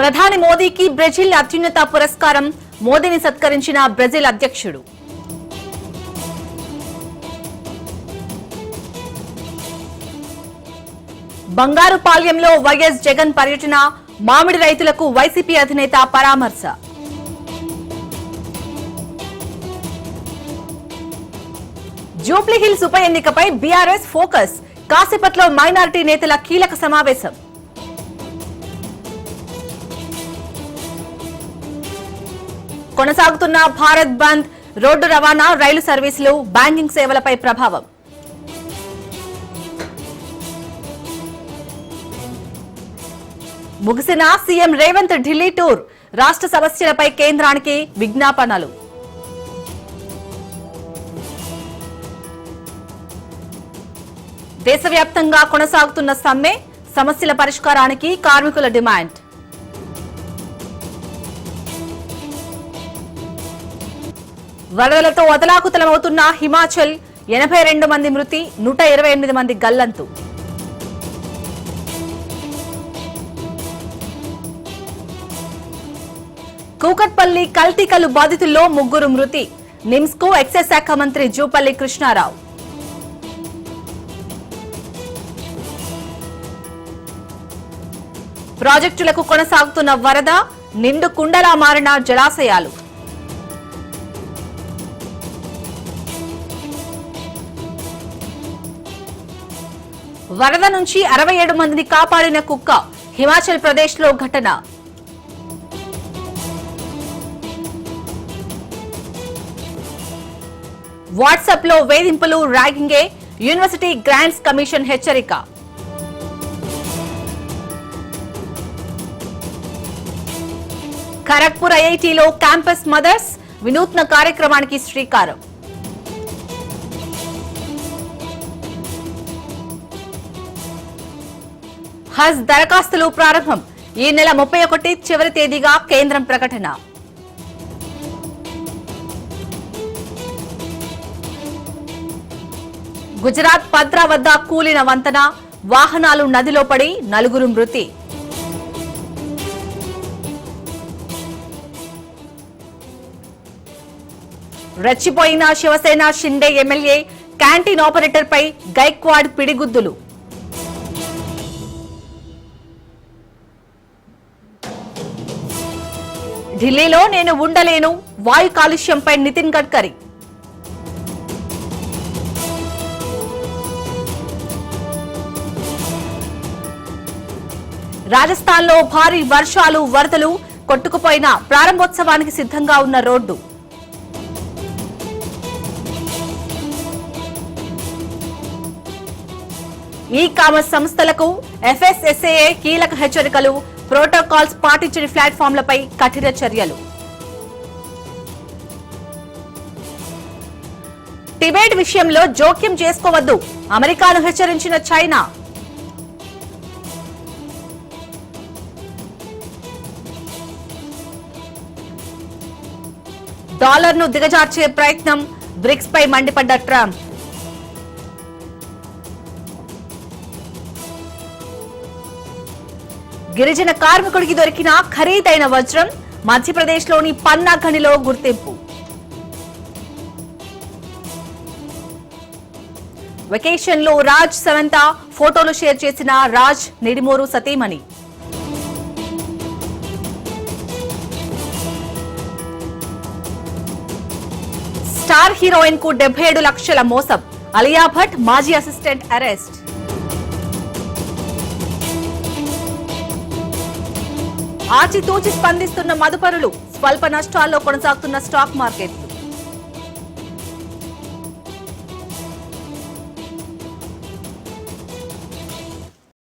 ప్రధాని మోదీకి బ్రెజిల్ అత్యున్నత పురస్కారం. మోదీని సత్కరించిన బ్రెజిల్ అధ్యక్షుడు. బంగారుపాళ్యంలో వైఎస్ జగన్ పర్యటన. మామిడి రైతులకు వైసీపీ అధినేత పరామర్శ. జూబ్లీహిల్స్ ఉప ఎన్నికపై బీఆర్ఎస్ ఫోకస్. కాసేపట్లో మైనారిటీ నేతల కీలక సమావేశం. కొనసాగుతున్న భారత్ బంద్ రోడ్డు రవాణా రైలు సర్వీసులు బ్యాంకింగ్ సేవలపై ప్రభావం. ముగిసిన సీఎం రేవంత్ ఢిల్లీ టూర్ రాష్ట్ర సమస్యలపై కేంద్రానికి విజ్ఞాపనలు. దేశవ్యాప్తంగా కొనసాగుతున్న సమ్మె సమస్యల పరిష్కారానికి కార్మికుల డిమాండ్. వరదలతో వదలాకుతలమవుతున్న హిమాచల్ ఎనభై రెండు మంది మృతి నూట ఇరవై ఎనిమిది మంది గల్లంతు. కూకట్పల్లి కల్తీకలు బాధితుల్లో ముగ్గురు మృతి నిమ్స్కు ఎక్సైజ్ శాఖ మంత్రి జూపల్లి కృష్ణారావు. ప్రాజెక్టులకు కొనసాగుతున్న వరద నిండు కుండలా మారిన జలాశయాలు. వరద నుంచి అరవై ఏడు మందిని కాపాడిన కుక్క హిమాచల్ ప్రదేశ్లో ఘటన. వాట్సాప్లో వేధింపులు ర్యాగింగే యూనివర్సిటీ గ్రాంట్స్ కమిషన్ హెచ్చరిక. ఖరగ్పూర్ ఐఐటిలో క్యాంపస్ మదర్స్ వినూత్న కార్యక్రమానికి శ్రీకారం. హజ్ దరఖాస్తులు ప్రారంభం. ఈ నెల ముప్పై ఒకటి చివరి తేదీగా కేంద్రం ప్రకటన. గుజరాత్ పద్రా వద్ద కూలిన వంతెన వాహనాలు నదిలో పడి నలుగురు మృతి. రెచ్చిపోయిన శివసేన షిండే ఎమ్మెల్యే క్యాంటీన్ ఆపరేటర్పై గైక్వాడ్ పిడిగుద్దులు. ఢిల్లీలో నేను ఉండలేను. వాయు కాలుష్యంపై నితిన్ గడ్కరీ. రాజస్థాన్లో భారీ వర్షాలు వరదలు కొట్టుకుపోయిన ప్రారంభోత్సవానికి సిద్ధంగా ఉన్న రోడ్డు. ఈ కామర్స్ సంస్థలకు ఎఫ్ఎస్ఎస్ఏ కీలక హెచ్చరికలు ప్రోటోకాల్స్ పాటించని ప్లాట్ఫామ్లపై కఠిన చర్యలు. టిబెట్ విషయంలో జోక్యం చేసుకోవద్దు. అమెరికాను హెచ్చరించిన చైనా. డాలర్ను దిగజార్చే ప్రయత్నం బ్రిక్స్ పై మండిపడ్డ ట్రంప్. గిరిజన కార్మికుడికి దొరికిన ఖరీదైన వజ్రం మధ్యప్రదేశ్లోని పన్నా ఖనిలో గుర్తింపు. వెకేషన్లో రాజ్ సమంత ఫోటోలు షేర్ చేసిన రాజ్ నిడిమోరు సతీమణి. స్టార్ హీరోయిన్కు డెబ్బై ఏడు లక్షల మోసం. అలియా భట్ మాజీ అసిస్టెంట్ అరెస్ట్. ఆచితూచి స్పందిస్తున్న మదుపరులు స్వల్ప నష్టాల్లో కొనసాగుతున్న స్టాక్ మార్కెట్.